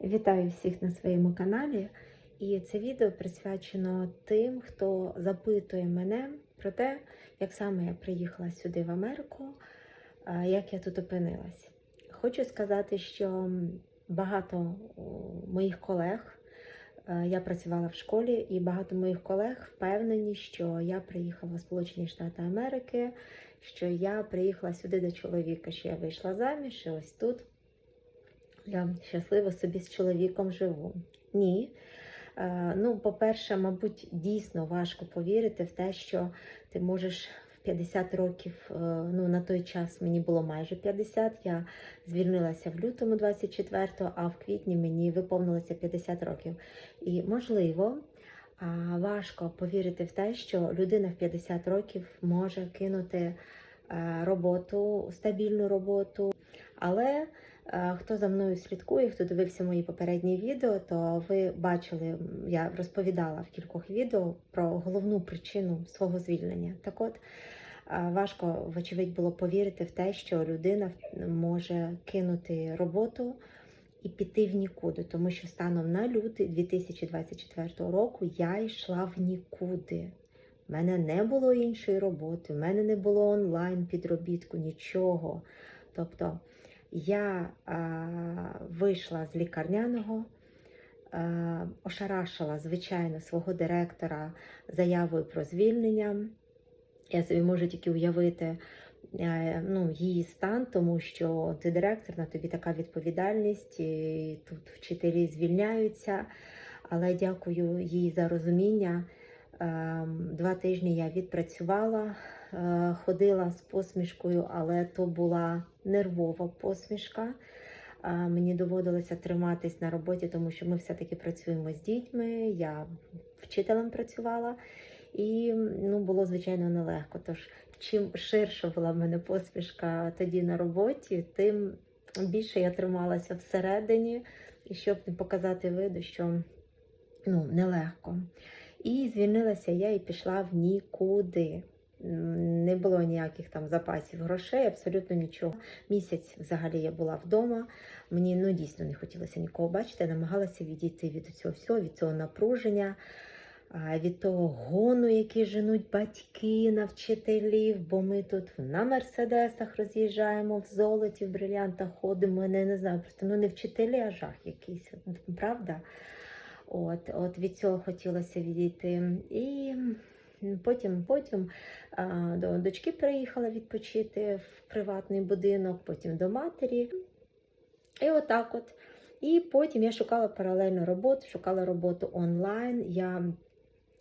Вітаю всіх на своєму каналі. І це відео присвячено тим, хто запитує мене про те, як саме я приїхала сюди в Америку, як я тут опинилась. Хочу сказати, що багато моїх колег, я працювала в школі, і багато моїх колег впевнені, що я приїхала в Сполучені Штати Америки, що я приїхала сюди до чоловіка, що я вийшла заміж, і ось тут я щасливо собі з чоловіком живу. Ні. Е, Ну, по-перше, мабуть, дійсно важко повірити в те, що ти можеш в 50 років, е, ну на той час мені було майже 50, я звільнилася в лютому 24-го, а в квітні мені виповнилося 50 років. І можливо, важко повірити в те, що людина в 50 років може кинути е, роботу, стабільну роботу. Але хто за мною слідкує, хто дивився мої попередні відео, то ви бачили, я розповідала в кількох відео про головну причину свого звільнення. Так от е, важко, вочевидь, було повірити в те, що людина може кинути роботу і піти в нікуди, тому що станом на лютий 2024 року я йшла в нікуди. У мене не було іншої роботи, в мене не було онлайн підробітку, нічого. Тобто я а, вийшла з лікарняного, а, ошарашила, звичайно, свого директора заявою про звільнення. Я собі можу тільки уявити е, ну, її стан, тому що ти директор, на тобі така відповідальність, і тут вчителі звільняються. Але дякую їй за розуміння. Ем, Два тижні я відпрацювала, е, ходила з посмішкою, але то була нервова посмішка. Е, Мені доводилося триматись на роботі, тому що ми все-таки працюємо з дітьми. Я вчителем працювала, і ну, було звичайно нелегко. Тож, чим ширша була в мене посмішка тоді на роботі, тим більше я трималася всередині, і щоб не показати виду, що ну, нелегко. І звільнилася я і пішла в нікуди. Не було ніяких там запасів грошей, абсолютно нічого. Місяць взагалі я була вдома. Мені ну дійсно не хотілося нікого бачити. Я намагалася відійти від цього всього, від цього напруження, від того гону, який женуть батьки на вчителів. Бо ми тут на мерседесах роз'їжджаємо, в золоті, в брилянтах ходимо. Я не, не знаю, просто ну не вчителі, а жах якийсь. Правда? От, от від цього хотілося відійти. І потім, потім до дочки приїхала відпочити в приватний будинок, потім до матері. І отак от. І потім я шукала паралельно роботу, шукала роботу онлайн. Я...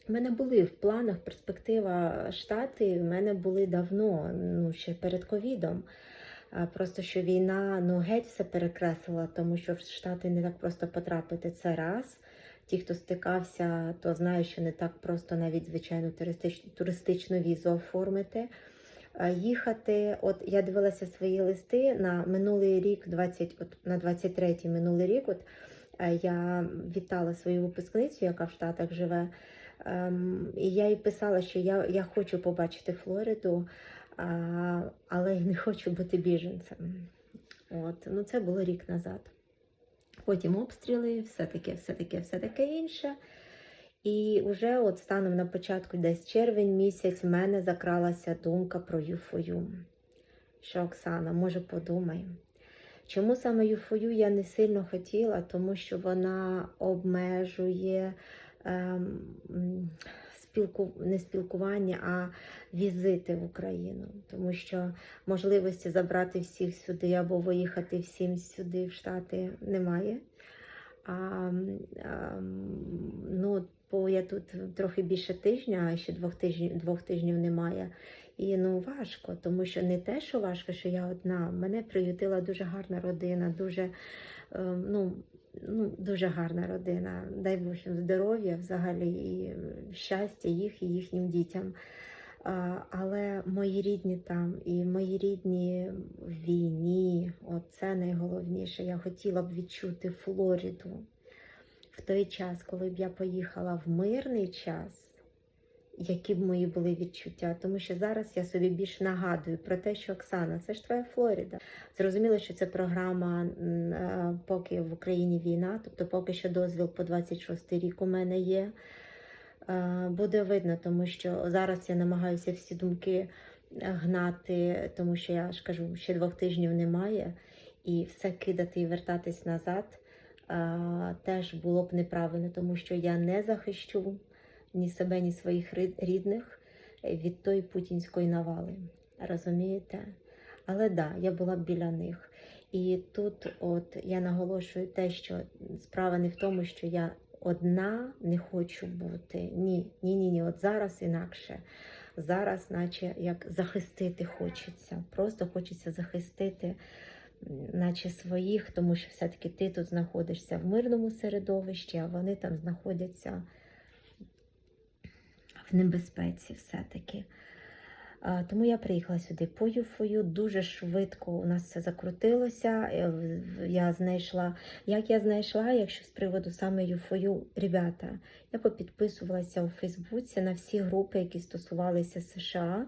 У мене були в планах перспектива Штати, в мене були давно, ну ще перед ковідом. Просто що війна ну геть все перекреслила, тому що в Штати не так просто потрапити це раз. Ті, хто стикався, то знають, що не так просто навіть звичайну туристичну, туристичну візу оформити. Їхати, от я дивилася свої листи на минулий рік, 20, от, на 23-й минулий рік. От е, я вітала свою випускницю, яка в Штатах живе. Ем, і я їй писала, що я, я хочу побачити Флориду, а, але я не хочу бути біженцем. От, ну це було рік назад. Потім обстріли, все таке, все таке, інше. І вже от станом на початку, десь червень місяць, в мене закралася думка про юфою. Що Оксана, може, подумай. Чому саме юфою я не сильно хотіла, тому що вона обмежує ем, спілку, не спілкування, а візити в Україну. Тому що можливості забрати всіх сюди або виїхати всім сюди в Штати немає. А, а, ну, бо я тут трохи більше тижня, а ще двох тижнів, двох тижнів немає. І ну важко, тому що не те, що важко, що я одна. Мене приютила дуже гарна родина, дуже, е, ну, ну, дуже гарна родина. Дай Бог їм здоров'я взагалі і щастя їх і їхнім дітям. Але мої рідні там і мої рідні в війні, оце найголовніше. Я хотіла б відчути Флориду в той час, коли б я поїхала в мирний час, які б мої були відчуття. Тому що зараз я собі більш нагадую про те, що Оксана, це ж твоя Флорида. Зрозуміло, що це програма, е, поки в Україні війна, тобто поки що дозвіл по 26 рік у мене є. Е, Буде видно, тому що зараз я намагаюся всі думки гнати, тому що я ж кажу, ще двох тижнів немає, і все кидати і вертатись назад е, теж було б неправильно, тому що я не захищу ні себе, ні своїх рідних від тої путінської навали. Розумієте? Але да, я була біля них. І тут, от я наголошую те, що справа не в тому, що я одна не хочу бути. Ні, ні, ні, ні. От зараз інакше. Зараз, наче як захистити хочеться. Просто хочеться захистити, наче своїх, тому що все-таки ти тут знаходишся в мирному середовищі, а вони там знаходяться в небезпеці все-таки. Тому я приїхала сюди по юфою. Дуже швидко у нас все закрутилося. Е, Я знайшла, як я знайшла, якщо з приводу саме юфою, ребята, я попідписувалася у Фейсбуці на всі групи, які стосувалися США.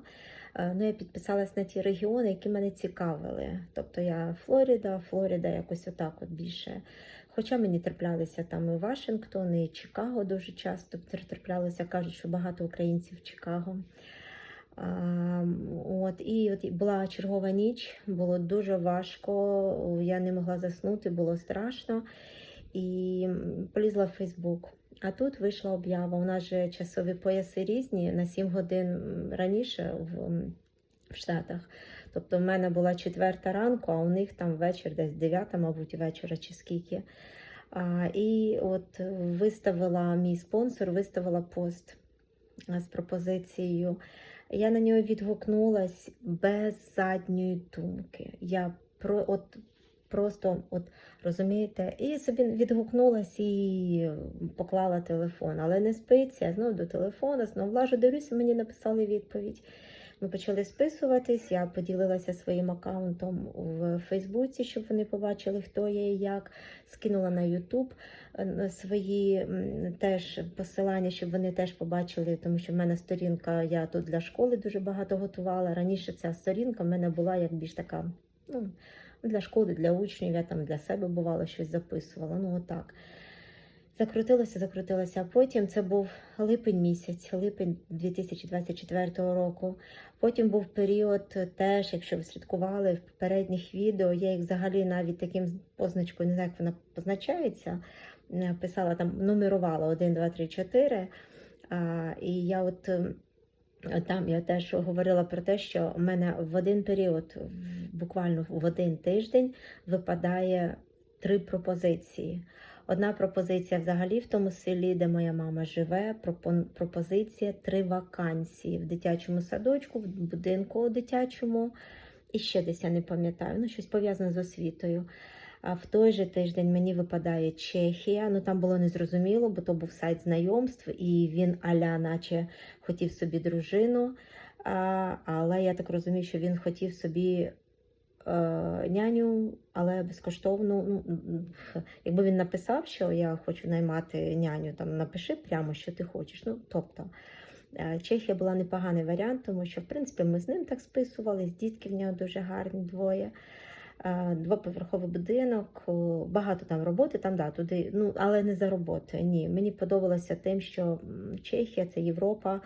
Е, Ну, я підписалась на ті регіони, які мене цікавили. Тобто я Флорида, Флорида, якось отак от більше. Хоча мені траплялися там і Вашингтон, і Чикаго дуже часто траплялися, кажуть, що багато українців в Чикаго. А, От, і от була чергова ніч, було дуже важко, я не могла заснути, було страшно. І полізла в Фейсбук. А тут вийшла об'ява. У нас же часові пояси різні на 7 годин раніше в, в Штатах. Тобто в мене була четверта ранку, а у них там вечір, десь дев'ята, мабуть, вечора чи скільки. А, і от виставила мій спонсор, виставила пост з пропозицією. Я на нього відгукнулась без задньої думки. Я про от просто от розумієте, і собі відгукнулась і поклала телефон, але не спиться. Знову до телефона, знову влажу, дивлюся, мені написали відповідь. Ми почали списуватись. Я поділилася своїм аккаунтом в Фейсбуці, щоб вони побачили, хто я і як. Скинула на Ютуб е, свої теж посилання, щоб вони теж побачили, тому що в мене сторінка, я тут для школи дуже багато готувала. Раніше ця сторінка в мене була як більш така, ну, для школи, для учнів, я там для себе бувало щось записувала. Ну, отак. Закрутилося, закрутилося. А потім це був липень місяць, липень 2024 року. Потім був період теж, якщо ви слідкували в попередніх відео, я їх взагалі навіть таким позначкою, не знаю, як вона позначається, е, писала там, нумерувала 1, 2, 3, 4. А, і я от ем, там я теж говорила про те, що в мене в один період, буквально в один тиждень, випадає три пропозиції. Одна пропозиція взагалі в тому селі, де моя мама живе. Пропозиція три вакансії в дитячому садочку, в будинку дитячому. І ще десь я не пам'ятаю, ну щось пов'язане з освітою. А в той же тиждень мені випадає Чехія. Ну там було незрозуміло, бо то був сайт знайомств, і він аля, наче хотів собі дружину. А, але я так розумію, що він хотів собі няню, але безкоштовну. Ну, якби він написав, що я хочу наймати няню, там напиши прямо, що ти хочеш. Ну, тобто. е, Чехія була непоганий варіант, тому що в принципі ми з ним так списувались. Дітки в нього дуже гарні двоє. Е, Двоповерховий будинок, багато там роботи, там да, туди, ну але не за роботи. Ні, мені подобалося тим, що Чехія це Європа,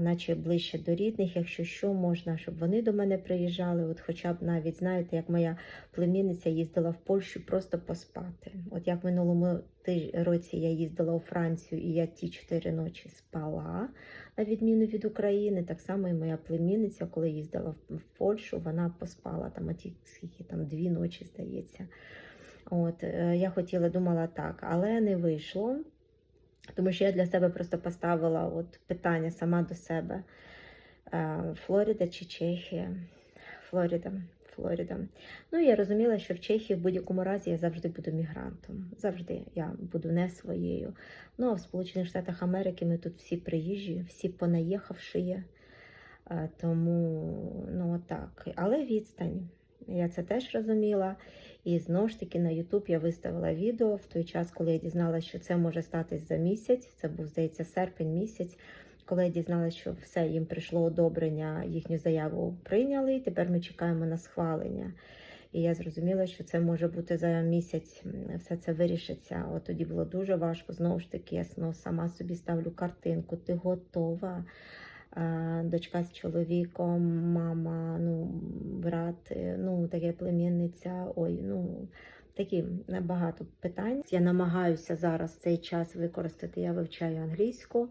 наче ближче до рідних, якщо що, можна, щоб вони до мене приїжджали. От, хоча б навіть знаєте, як моя племінниця їздила в Польщу просто поспати. От як минулому році я їздила у Францію, і я ті чотири ночі спала, на відміну від України, так само і моя племінниця, коли їздила в- Польщу, вона поспала там оті скільки там дві ночі, здається. От е, я хотіла, думала так, але не вийшло. Тому що я для себе просто поставила от питання сама до себе: Е, Флорида чи Чехія? Флорида. Флорида. Ну я розуміла, що в Чехії в будь-якому разі я завжди буду мігрантом. Завжди я буду не своєю. Ну а в Сполучених Штатах Америки ми тут всі приїжджі, всі понаїхавши є. Е, Тому, ну так. Але відстань. Я це теж розуміла. І знову ж таки на YouTube я виставила відео в той час, коли я дізналася, що це може статись за місяць. Це був, здається, серпень місяць, коли я дізналася, що все їм прийшло одобрення, їхню заяву прийняли, і тепер ми чекаємо на схвалення. І я зрозуміла, що це може бути за місяць, все це вирішиться. От тоді було дуже важко. Знову ж таки, я ну, сама собі ставлю картинку, ти готова. Дочка з чоловіком, мама, ну, брат, е, ну, таке племінниця. Ой, ну такі багато питань. Я намагаюся зараз цей час використати. Я вивчаю англійську.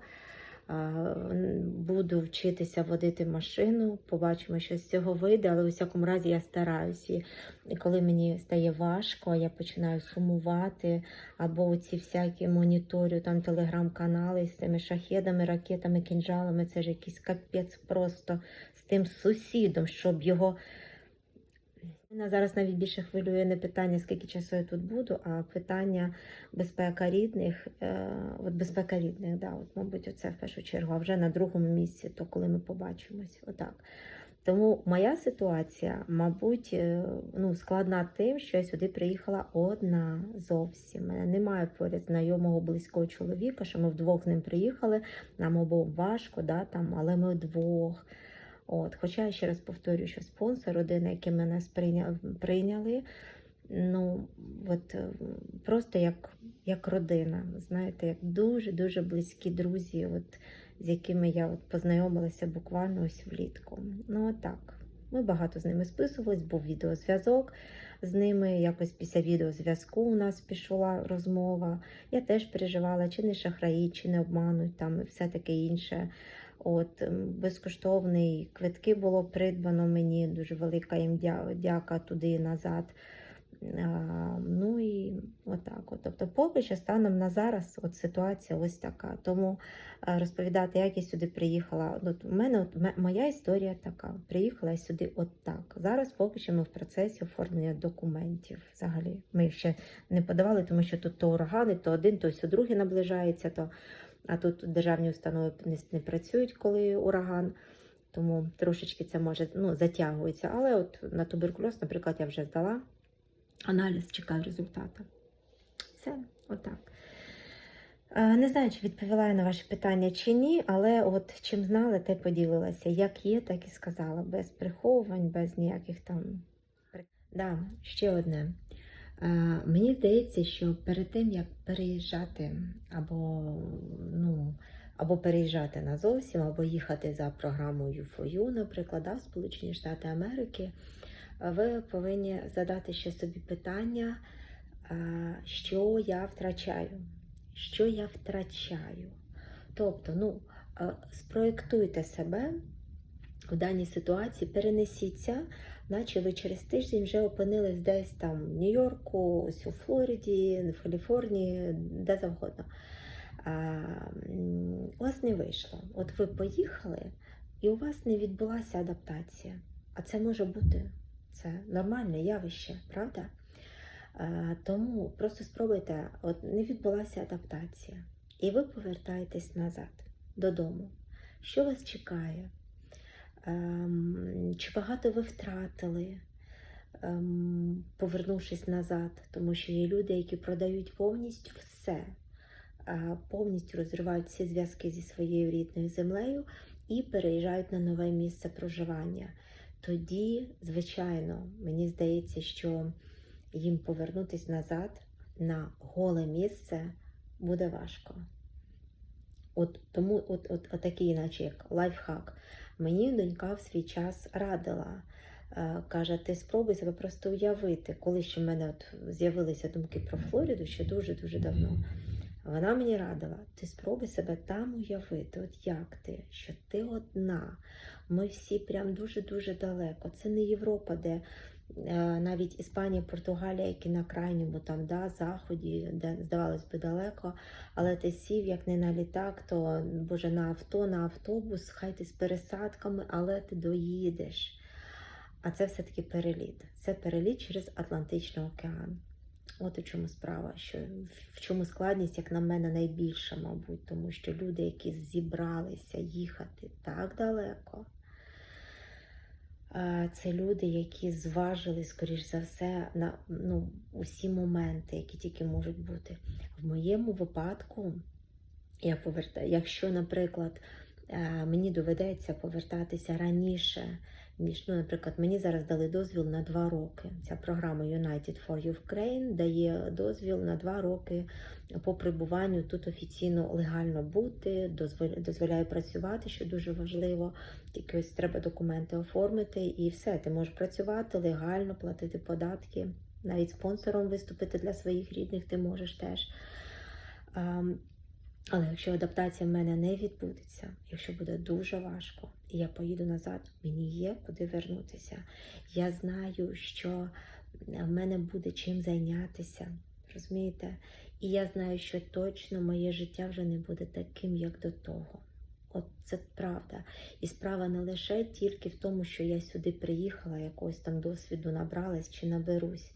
Буду вчитися водити машину, побачимо, що з цього вийде, але у всякому разі я стараюся. І коли мені стає важко, я починаю сумувати, або ці всякі моніторю, там телеграм-канали з цими шахедами, ракетами, кінжалами. Це ж якийсь капець просто з тим сусідом, щоб його. Мене зараз навіть більше хвилює не питання, скільки часу я тут буду, а питання безпека рідних. Е, от безпека рідних, да, от, мабуть, оце в першу чергу, а вже на другому місці, то коли ми побачимось. Отак. Тому моя ситуація, мабуть, е, ну, складна тим, що я сюди приїхала одна зовсім. Мене немає поряд знайомого близького чоловіка, що ми вдвох з ним приїхали. Нам обом важко, да, там, але ми вдвох. От, Хоча я ще раз повторюю, що спонсор, родина, які мене сприйняли, прийняли, ну, от, е, просто як, як родина, знаєте, як дуже-дуже близькі друзі, от, з якими я от познайомилася буквально ось влітку. Ну, отак. Ми багато з ними списувались, був відеозв'язок з ними. Якось після відеозв'язку у нас пішла розмова. Я теж переживала, чи не шахраї, чи не обмануть там і все таке інше. От ем, безкоштовний квитки було придбано мені, дуже велика їм дяка туди і назад. А, ну і отак. От. Тобто, поки що станом на зараз от ситуація ось така. Тому е, розповідати, як я сюди приїхала. От у мене от, моя історія така. Приїхала я сюди от так. Зараз поки що ми в процесі оформлення документів. Взагалі, ми їх ще не подавали, тому що тут то урагани, то один, то другий наближається. то а тут державні установи не, працюють, коли ураган, тому трошечки це може ну, затягується. Але от на туберкульоз, наприклад, я вже здала аналіз, чекаю результату. Все, отак. Е, Не знаю, чи відповіла я на ваші питання чи ні, але от чим знала, те поділилася. Як є, так і сказала. Без приховувань, без ніяких там. Да, ще одне. Е, Мені здається, що перед тим, як переїжджати або, ну, або переїжджати назовсім, або їхати за програмою FOU, наприклад, в Сполучені Штати Америки, ви повинні задати ще собі питання, е, що я втрачаю. Що я втрачаю? Тобто, ну, е, спроєктуйте себе в даній ситуації, перенесіться наче ви через тиждень вже опинились десь там в Нью-Йорку, ось у Флориді, в Каліфорнії, де завгодно. А, у вас не вийшло. От ви поїхали, і у вас не відбулася адаптація. А це може бути це нормальне явище, правда? А, тому просто спробуйте, от не відбулася адаптація, і ви повертаєтесь назад додому. Що вас чекає? Ем, Чи багато ви втратили, ем, повернувшись назад, тому що є люди, які продають повністю все, повністю розривають всі зв'язки зі своєю рідною землею і переїжджають на нове місце проживання. Тоді, звичайно, мені здається, що їм повернутися назад на голе місце буде важко. От тому, от, от, от такий, іначе як лайфхак. Мені донька в свій час радила. Е, Каже, ти спробуй себе просто уявити, коли ще в мене от з'явилися думки про Флориду ще дуже-дуже давно. Вона мені радила, ти спробуй себе там уявити, от як ти, що ти одна. Ми всі прям дуже-дуже далеко. Це не Європа, де навіть Іспанія, Португалія, які на крайньому там да, заході, де здавалось би далеко, але ти сів як не на літак, то боже на авто, на автобус, хай ти з пересадками, але ти доїдеш. А це все-таки переліт. Це переліт через Атлантичний океан. От у чому справа, що в чому складність, як на мене, найбільша, мабуть, тому що люди, які зібралися їхати так далеко, е, це люди, які зважили, скоріш за все, на ну, усі моменти, які тільки можуть бути. В моєму випадку, я повертаю, якщо, наприклад, мені доведеться повертатися раніше, ніж, ну, наприклад, мені зараз дали дозвіл на два роки. Ця програма United for Ukraine дає дозвіл на два роки по прибуванню тут офіційно легально бути, дозволяє працювати, що дуже важливо. Тільки ось треба документи оформити і все. Ти можеш працювати легально, платити податки, навіть спонсором виступити для своїх рідних ти можеш теж. Але якщо адаптація в мене не відбудеться, якщо буде дуже важко, і я поїду назад, мені є куди вернутися. Я знаю, що в мене буде чим зайнятися, розумієте? І я знаю, що точно моє життя вже не буде таким, як до того. От це правда. І справа не лише тільки в тому, що я сюди приїхала, якогось там досвіду набралась чи наберусь.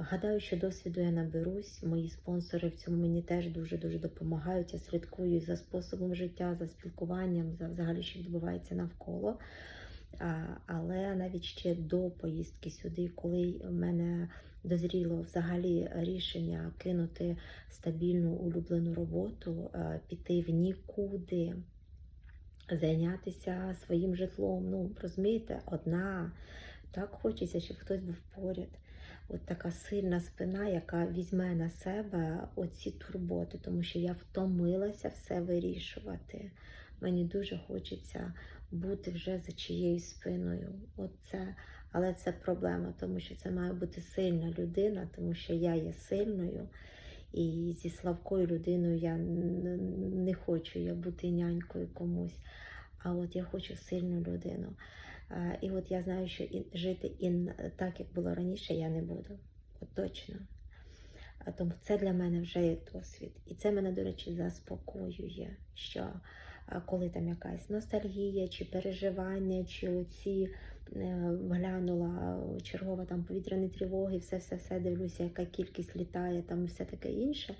Гадаю, що досвіду я наберусь. Мої спонсори в цьому мені теж дуже-дуже допомагають. Я слідкую за способом життя, за спілкуванням, за взагалі, що відбувається навколо. А, але навіть ще до поїздки сюди, коли в мене дозріло взагалі рішення кинути стабільну улюблену роботу, е, піти в нікуди, зайнятися своїм житлом. Ну, розумієте, одна. Так хочеться, щоб хтось був поряд. От така сильна спина, яка візьме на себе оці турботи, тому що я втомилася все вирішувати. Мені дуже хочеться бути вже за чиєю спиною. Оце. Але це проблема, тому що це має бути сильна людина, тому що я є сильною. І зі слабкою людиною я не хочу я бути нянькою комусь. А от я хочу сильну людину. Е, І от я знаю, що жити і так, як було раніше, я не буду. От точно. Тому це для мене вже є досвід. І це мене, до речі, заспокоює, що коли там якась ностальгія, чи переживання, чи оці е, глянула чергова там повітряні тривоги, все-все-все дивлюся, яка кількість літає, там і все таке інше.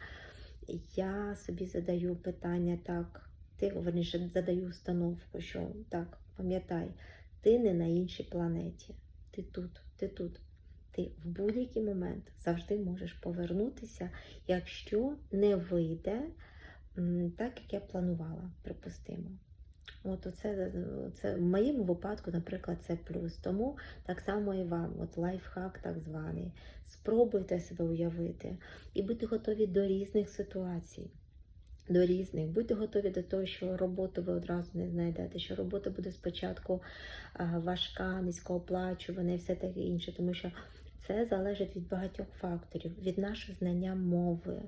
Я собі задаю питання так, ти верніше задаю установку, що так, пам'ятай, ти не на іншій планеті. Ти тут, ти тут. Ти в будь-який момент завжди можеш повернутися, якщо не вийде так, як я планувала, припустимо. От оце, це в моєму випадку, наприклад, це плюс. Тому так само і вам, от лайфхак так званий. Спробуйте себе уявити і будьте готові до різних ситуацій до різних. Будьте готові до того, що роботу ви одразу не знайдете, що робота буде спочатку важка, низькооплачувана і все таке інше, тому що це залежить від багатьох факторів, від нашого знання мови.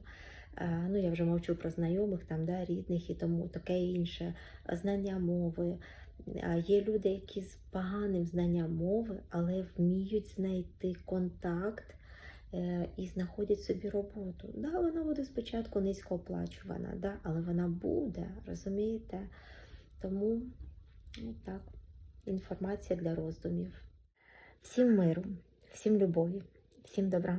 Ну, я вже мовчу про знайомих, там, да, рідних і тому таке інше. Знання мови. Є люди, які з поганим знанням мови, але вміють знайти контакт е, і знаходять собі роботу. Да, вона буде спочатку низькооплачувана, да, але вона буде, розумієте? Тому ну, так, інформація для роздумів. Всім миру, всім любові, всім добра.